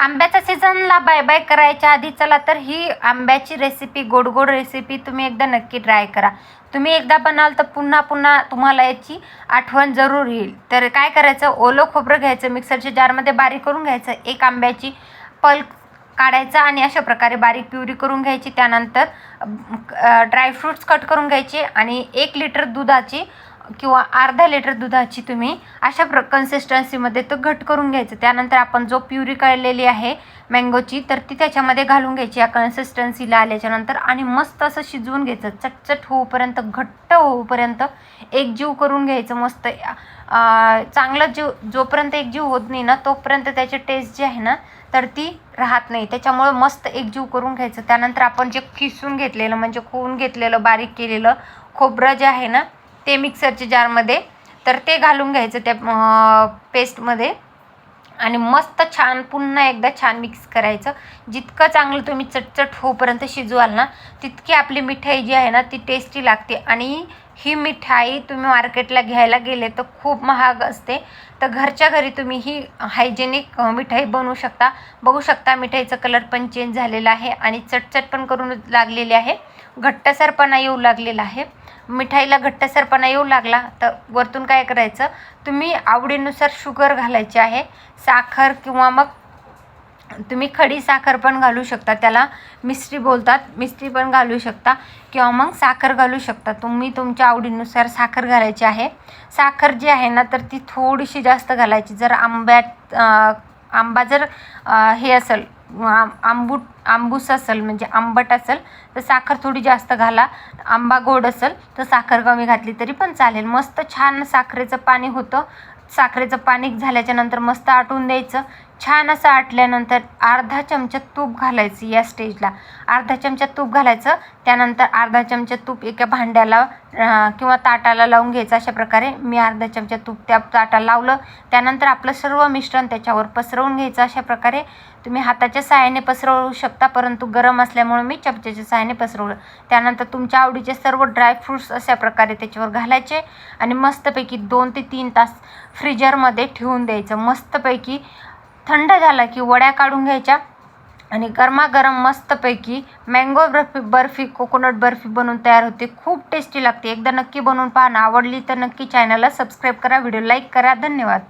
आंब्याचा सीझनला bye bye करायच्या आधी चला तर ही आंब्याची रेसिपी गोड गोड रेसिपी तुम्ही एकदा नक्की ट्राय करा. तुम्ही एकदा बनाल तर पुन्हा पुन्हा तुम्हाला याची आठवण जरूर येईल. तर काय करायचं? ओलं खोबरं घ्यायचं मिक्सरच्या जारमध्ये बारीक करून घ्यायचं एक आंब्याची पल्प काढायचा आणि अशा प्रकारे बारीक प्युरी करून घ्यायची. त्यानंतर ड्रायफ्रूट्स कट करून घ्यायचे आणि एक लिटर दुधाची किंवा अर्धा लिटर दुधाची तुम्ही अशा प्र कन्सिस्टन्सीमध्ये तो घट करून घ्यायचं. त्यानंतर आपण जो प्युरी काढलेली आहे मँगोची तर ती त्याच्यामध्ये घालून घ्यायची. या कन्सिस्टन्सीला आल्याच्यानंतर आणि मस्त असं शिजवून घ्यायचं. चटचट होऊपर्यंत घट्ट होऊपर्यंत एक जीव करून घ्यायचं मस्त. चांगला चांगलं जीव जोपर्यंत एक जीव होत नाही ना तोपर्यंत त्याची टेस्ट जी आहे ना तर ती राहत नाही. त्याच्यामुळं मस्त एकजीव करून घ्यायचं. त्यानंतर आपण जे खिसून घेतलेलं म्हणजे खोवून घेतलेलं बारीक केलेलं खोबरं जे आहे ना ते मिक्सरच्या जारमध्ये तर ते घालून घ्यायचं त्या पेस्टमध्ये आणि मस्त छान पुन्हा एकदा छान मिक्स करायचं. जितकं चांगलं तुम्ही चटचट होऊपर्यंत शिजवाल ना तितकी आपली मिठाई जी आहे ना ती टेस्टी लागते. आणि ही मिठाई तुम्ही मार्केटला घ्यायला गेले तर खूप महाग असते. तर घरच्या घरी तुम्ही ही हायजेनिक मिठाई बनवू शकता. बघू शकता मिठाईचा कलर पण चेंज झालेला आहे आणि चटचट पण करून लागलेली आहे. घट्टसरपणा येऊ लागलेला आहे. मिठाईला घट्टसरपणा येऊ लागला तर वरतून काय करायचं? तुम्ही आवडीनुसार शुगर घालायची आहे. साखर किंवा मग तुम्ही खडी साखर पण घालू शकता. त्याला मिस्त्री बोलतात. मिस्त्री पण घालू शकता किंवा मग साखर घालू शकता. तुम्ही तुमच्या आवडीनुसार साखर घालायची आहे. साखर जी आहे ना तर ती थोडीशी जास्त घालायची. जर आंब्यात आंबा जर हे असेल आं आंबूट आंबूस असेल म्हणजे आंबट असेल तर साखर थोडी जास्त घाला. आंबा गोड असेल तर साखर कमी घातली तरी पण चालेल. मस्त छान साखरेचं पाणी होतं. साखरेचं पाणी झाल्याच्यानंतर मस्त आटून द्यायचं. छान असं आटल्यानंतर अर्धा चमचा तूप घालायचं या स्टेजला. अर्धा चमचा तूप घालायचं त्यानंतर अर्धा चमचा तूप एका भांड्याला किंवा ताटाला लावून घ्यायचं. अशा प्रकारे मी अर्धा चमचा तूप त्या ताटाला लावलं. त्यानंतर आपलं सर्व मिश्रण त्याच्यावर पसरवून घ्यायचं. अशा प्रकारे तुम्ही हाताच्या सहाय्याने पसरवू शकता परंतु गरम असल्यामुळे मी चमच्याच्या सहाय्याने पसरवलं. त्यानंतर तुमच्या आवडीचे सर्व ड्रायफ्रूट्स अशा प्रकारे त्याच्यावर घालायचे आणि मस्तपैकी दोन ते तीन तास फ्रीजरमध्ये ठेवून द्यायचं. मस्तपैकी थंड झाला की वड्या काढून घ्यायच्या आणि गरमागरम मस्तपैकी मँगो बर्फी बर्फी कोकोनट बर्फी बनवून तयार होते. खूप टेस्टी लागते. एकदा नक्की बनवून पहा ना आवडली तर नक्की चॅनलला सबस्क्राईब करा व्हिडिओ लाईक करा. धन्यवाद.